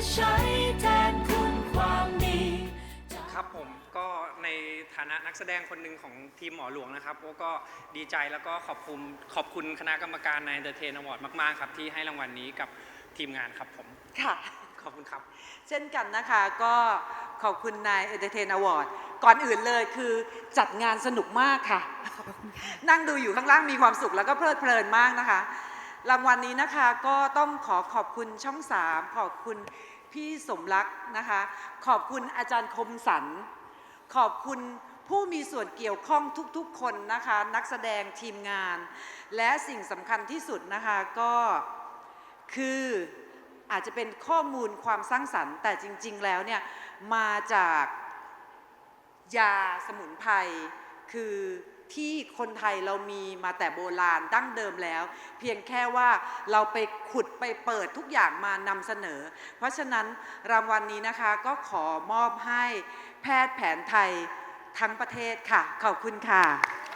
จะใช้แทนคุณความดี ครับผมก็ในฐานะนักแสดงคนหนึ่งของทีมหมอหลวงนะครับโอ้ก็ดีใจแล้วก็ขอบคุณขอบคุณคณะกรรมการใน Entertain Award มาก ๆ ครับ ที่ให้รางวัลนี้กับทีมงานครับผม ค่ะ ขอบคุณครับ เช่นกันนะคะก็ขอบคุณนายเอเ r เทนอวอร์ดก่อนอื่นเลยคือจัดงานสนุกมากค่ะ นั่งดูอยู่ข้างล่างมีความสุขแล้วก็เพลิดเพลินมากนะคะ รางวัลนี้นะคะก็ต้องขอขอบคุณช่องสามขอบคุณพี่สมรักนะคะ ขอบคุณอาจารย์คมสัน ขอบคุณผู้มีส่วนเกี่ยวข้องทุกๆคนนะคะ นักแสดงทีมงาน และสิ่งสำคัญที่สุดนะคะก็คืออาจจะเป็นข้อมูลความสร้างสรรค์ แต่จริง ๆ แล้วเนี่ยมาจากยาสมุนไพรคือ ที่คนไทยเรามีมาแต่โบราณดั้งเดิมแล้ว เพียงแค่ว่าเราไปขุดไปเปิดทุกอย่างมานำเสนอ เพราะฉะนั้นรางวัลนนี้นะคะก็ขอมอบให้แพทย์แผนไทยทั้งประเทศค่ะ ขอบคุณค่ะ